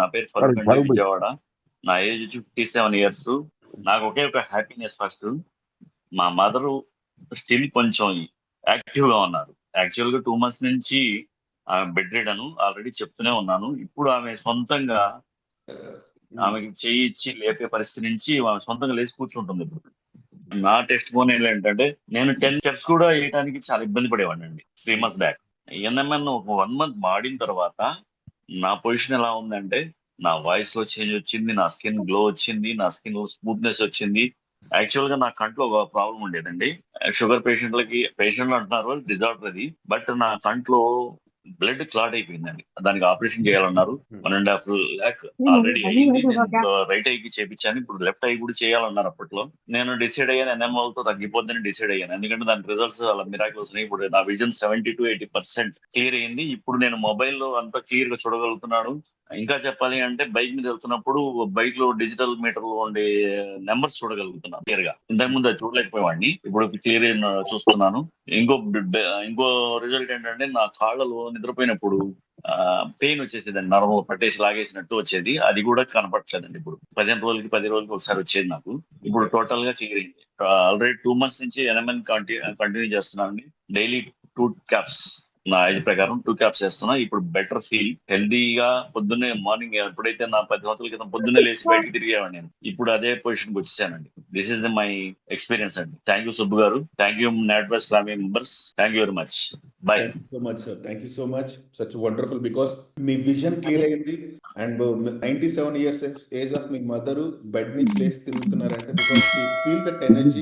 నా పేరు ఫరూక్ అండి. విజయవాడ. నా ఏజ్ ఫిఫ్టీ సెవెన్ ఇయర్స్ నాకు ఒకే ఒక హ్యాపీనెస్ ఫస్ట్ మా మదర్ స్టిల్ కొంచెం యాక్టివ్గా ఉన్నారు. యాక్చువల్గా టూ మంత్స్ నుంచి ఆమె బెడ్ రీడను ఆల్రెడీ చెప్తూనే ఉన్నాను. ఇప్పుడు ఆమె సొంతంగా ఆమెకి చేయి ఇచ్చి లేపే పరిస్థితి నుంచి ఆమె సొంతంగా లేచి కూర్చుంటుంది ఇప్పుడు. నా టెస్ట్ ఫోన్ ఏంటంటే నేను టెన్ స్టెప్స్ కూడా వేయడానికి చాలా ఇబ్బంది పడేవాడిని అండి. త్రీ మంత్స్ బ్యాక్ ఎన్ఎంఎన్ ఒక వన్ మంత్ వాడిన తర్వాత నా పొజిషన్ ఎలా ఉందంటే నా వాయిస్లో చేంజ్ వచ్చింది నా స్కిన్ గ్లో వచ్చింది నా స్కిన్ స్మూత్నెస్ వచ్చింది. యాక్చువల్గా నా కంట్లో ఒక ప్రాబ్లం ఉండేదండి. షుగర్ పేషెంట్లకి పేషెంట్లు అంటున్నారు డిజార్డర్ అది. బట్ నా కంట్లో బ్లడ్ క్లాట్ అయిపోయిందండి. దానికి ఆపరేషన్ చేయాలన్నారు. One and half lakh already అయింది. రైట్ ఐకి చేపించాను. ఇప్పుడు లెఫ్ట్ ఐ కూడా చేయాలన్నారు అప్పట్లో. నేను డిసైడ్ అయ్యాను ఎన్ఎంఎల్తో తగ్గిపోద్దని డిసైడ్ అయ్యాను. ఎందుకంటే దాని రిజల్ట్స్ అలా మిరాకిల్స్ ఉన్నాయి. ఇప్పుడు నా vision seventy to eighty percent clear అయింది. ఇప్పుడు నేను మొబైల్లో అంతా క్లియర్గా చూడగలుగుతున్నాను. ఇంకా చెప్పాలి అంటే బైక్ మీద వెళ్తున్నప్పుడు బైక్లో డిజిటల్ మీటర్లో ఉండే నెంబర్స్ చూడగలుగుతున్నాను క్లియర్గా. ఇంతకు ముందు అది చూడలేకపోయేవాడిని. ఇప్పుడు క్లియర్ చూస్తున్నాను. ఇంకో ఇంకో రిజల్ట్ ఏంటంటే నా కాళ్ళలో నిద్రపోయినప్పుడు పెయిన్ వచ్చేసేదండి. నరం పట్టేసి లాగేసినట్టు వచ్చేది. అది కూడా కనపడట్లేదండి ఇప్పుడు. పదిహేను రోజులకి పది రోజులకి ఒకసారి వచ్చేది నాకు. ఇప్పుడు టోటల్గా క్లియర్ అయింది. ఆల్రెడీ టూ మంత్స్ నుంచి ఎన్ఎంఎన్ కంటిన్యూ చేస్తున్నానండి. డైలీ టూ క్యాప్స్ నా ఏజ్ ప్రకారం టూ క్యాప్స్ చేస్తున్నా ఇప్పుడు బెటర్ ఫీల్ హెల్దీగా పొద్దున్నే మార్నింగ్ ఎప్పుడైతే నా పది సంవత్సరాల క్రితం పొద్దున్నే లేచి బయటికి తిరిగేవాడిని నేను ఇప్పుడు అదే పొజిషన్కి వచ్చేసానండి. దిస్ ఇస్ మై ఎక్స్పీరియన్స్ అండి. Thank you Subbu garu. Thank you net bus family members thank you very much bye so much sir thank you so much such wonderful because me vision clear అయింది. And ninety seven years age of me mother bed నుంచి లేచి తిరుగుతున్నారంటే because feel that energy